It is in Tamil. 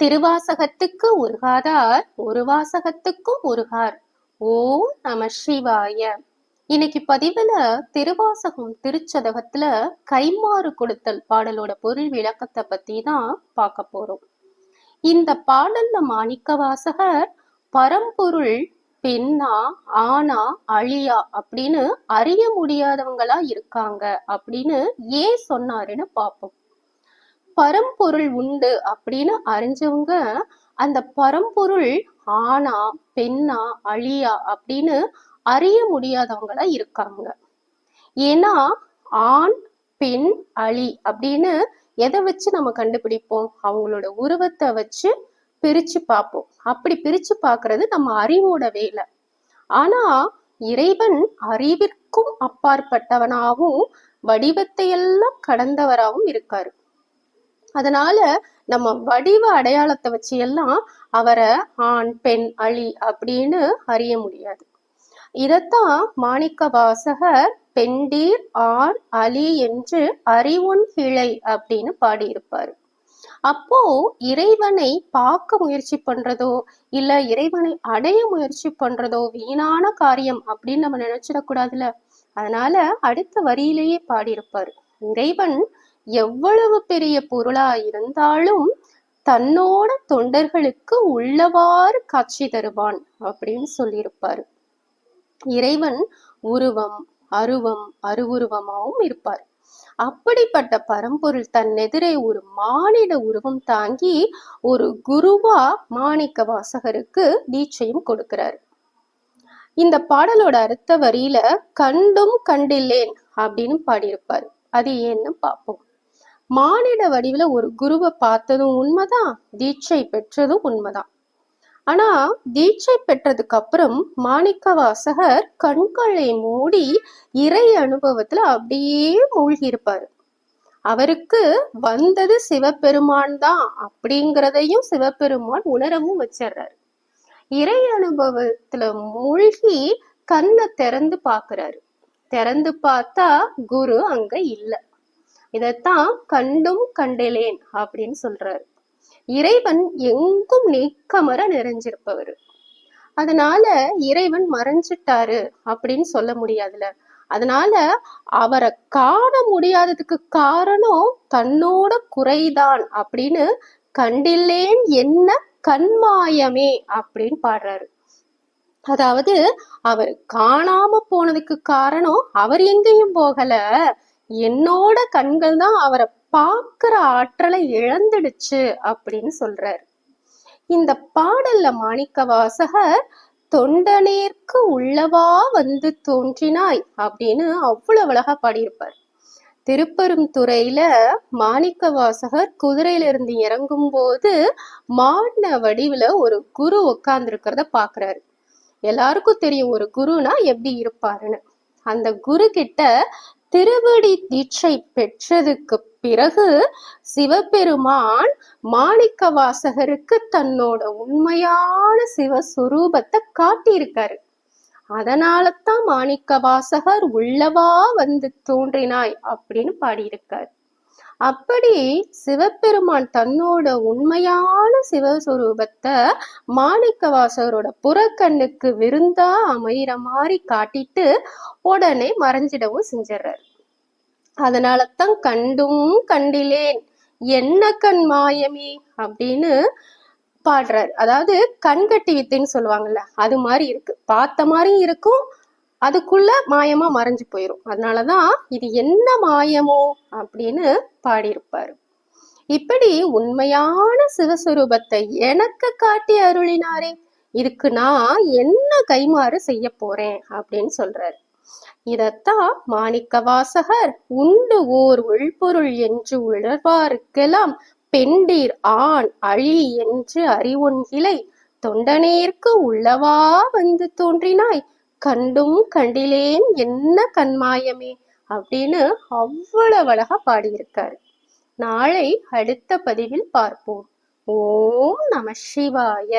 திருவாசகத்துக்கு உருகாதார் ஒரு வாசகத்துக்கும் உருகார். ஓம் நம சிவாய. இன்னைக்கு பதிவுல திருவாசகம் திருச்சதகத்துல கைமாறு கொடுத்தல் பாடலோட பொருள் விளக்கத்தை பத்தி தான் பார்க்க போறோம். இந்த பாடல்ல மாணிக்க வாசகர் பரம்பொருள் பெண்ணா ஆனா அழியா அப்படின்னு அறிய முடியாதவங்களா இருக்காங்க அப்படின்னு ஏன் சொன்னாருன்னு பார்ப்போம். பரம்பொருள் உண்டு அப்படின்னு அறிஞ்சவங்க அந்த பரம்பொருள் ஆணா பெண்ணா அழியா அப்படின்னு அறிய முடியாதவங்களா இருக்காங்க. ஏன்னா ஆண் பெண் அழி அப்படின்னு எதை வச்சு நம்ம கண்டுபிடிப்போம்? அவங்களோட உருவத்தை வச்சு பிரிச்சு பார்ப்போம். அப்படி பிரிச்சு பார்க்கறது நம்ம அறிவோட வேலை. ஆனா இறைவன் அறிவிற்கும் அப்பாற்பட்டவனாகவும் வடிவத்தை எல்லாம் கடந்தவராகவும் இருக்காரு. அதனால நம்ம வடிவ அடையாளத்தை வச்சு எல்லாம் அவரை ஆண் பெண் அழி அப்படின்னு அறிய முடியாது. இதத்தான் மாணிக்க வாசகர் பெண்டீர் ஆண் அலி என்று அறிவுன் கிளை அப்படின்னு பாடியிருப்பாரு. அப்போ இறைவனை பார்க்க முயற்சி பண்றதோ இல்ல இறைவனை அடைய முயற்சி பண்றதோ வீணான காரியம் அப்படின்னு நம்ம நினைச்சிடக்கூடாதுல அதனால அடுத்த வரியிலேயே பாடியிருப்பாரு. இறைவன் எவ்வளவு பெரிய பொருளா இருந்தாலும் தன்னோட தொண்டர்களுக்கு உள்ளவாறு காட்சி தருவான் அப்படின்னு சொல்லியிருப்பாரு. இறைவன் உருவம் அருவம் அருவுருவமாகவும் இருப்பார். அப்படிப்பட்ட பரம்பொருள் தன் எதிரே ஒரு மானிட உருவம் தாங்கி ஒரு குருவா மாணிக்க வாசகருக்கு தீட்சையும் கொடுக்கிறார். இந்த பாடலோட அர்த்த வரியில கண்டும் கண்டில்லேன் அப்படின்னு பாடியிருப்பாரு. அது ஏன்னு பார்ப்போம் மானிட வடிவுல ஒரு குருவை பார்த்ததும் உண்மைதான் தீட்சை பெற்றதும் உண்மைதான். ஆனா தீட்சை பெற்றதுக்கு அப்புறம் மாணிக்கவாசகர் கண்களை மூடி இறை அனுபவத்துல அப்படியே மூழ்கி இருப்பாரு அவருக்கு வந்தது சிவபெருமான் தான் அப்படிங்கிறதையும் சிவபெருமான் உணரவும் வச்சிடுறாரு இறை அனுபவத்துல மூழ்கி கண்ணை திறந்து பாக்குறாரு திறந்து பார்த்தா குரு அங்க இல்லை. இதைத்தான் கண்டும் கண்டலேன் அப்படின்னு சொல்றாரு. இறைவன் எங்கும் நீக்கமர நிறைஞ்சிருப்பவர். அதனால இறைவன் மறைஞ்சிட்டாரு அப்படின்னு சொல்ல முடியாதுல. அதனால அவரை காண முடியாததுக்கு காரணம் தன்னோட குறைதான் அப்படின்னு கண்டில்லேன் என்ன கண்மாயமே அப்படின்னு பாடுறாரு. அதாவது அவர் காணாம போனதுக்கு காரணம் அவர் எங்கேயும் போகல. என்னோட கண்கள் தான் அவரை பார்க்கிற ஆற்றலை இழந்துடுச்சு அப்படின்னு சொல்றாரு. இந்த பாடல்ல மாணிக்க வாசகர் தொண்டனேற்கு உள்ளவா வந்து தோன்றினாய் அப்படின்னு அவ்வளவு அழகா பாடியிருப்பார். திருப்பெரும் துறையில மாணிக்க வாசகர் குதிரையில இருந்து இறங்கும் போது மாடின வடிவுல ஒரு குரு உட்கார்ந்து இருக்கிறத பாக்குறாரு. எல்லாருக்கும் தெரியும் ஒரு குருனா எப்படி இருப்பாருன்னு. அந்த குரு கிட்ட திருவடி தீட்சை பெற்றதுக்கு பிறகு சிவபெருமான் மாணிக்க வாசகருக்கு தன்னோட உண்மையான சிவஸ்வரூபத்தை காட்டியிருக்காரு. அதனால தான் மாணிக்க வாசகர் உள்ளவா வந்து தோன்றினாய் அப்படின்னு பாடியிருக்காரு. அப்படி சிவபெருமான் தன்னோட உண்மையான சிவஸ்வரூபத்தை மாணிக்க வாசகரோட புறக்கண்ணுக்கு விருந்தா அமையிற மாதிரி காட்டிட்டு உடனே மறைஞ்சிடவும் செஞ்சிடுறாரு. அதனால தான் கண்டும் கண்டிலேன். என்ன கண் மாயமே அப்படின்னு பாடுறாரு. அதாவது கண்கட்டி வித்தைன்னு சொல்லுவாங்கல்ல அது மாதிரி இருக்கு. பார்த்த மாதிரியும் இருக்கும் அதுக்குள்ள மாயமா மறைஞ்சு போயிரும். அதனாலதான் இது என்ன மாயமோ அப்படின்னு பாடியிருப்பாரு. இப்படி உண்மையான சிவஸ்வரூபத்தை எனக்கு காட்டி அருளினாரே இதுக்கு நான் என்ன கைமாறு செய்ய போறேன் அப்படின்னு சொல்றாரு. இதத்தான் மாணிக்க வாசகர் உண்டு ஓர் உள்பொருள் என்று உணர்வாருக்கெல்லாம் பெண்டீர் ஆண் அழி என்று அறிவொன்கிளை தொண்டனேற்கு உள்ளவா வந்து தோன்றினாய் கண்டும் கண்டிலேன் என்ன கண்மாயமே அப்படின்னு அவ்வளவு அழகா பாடியிருக்காரு. நாளை அடுத்த பதிவில் பார்ப்போம். ஓம் நம சிவாய.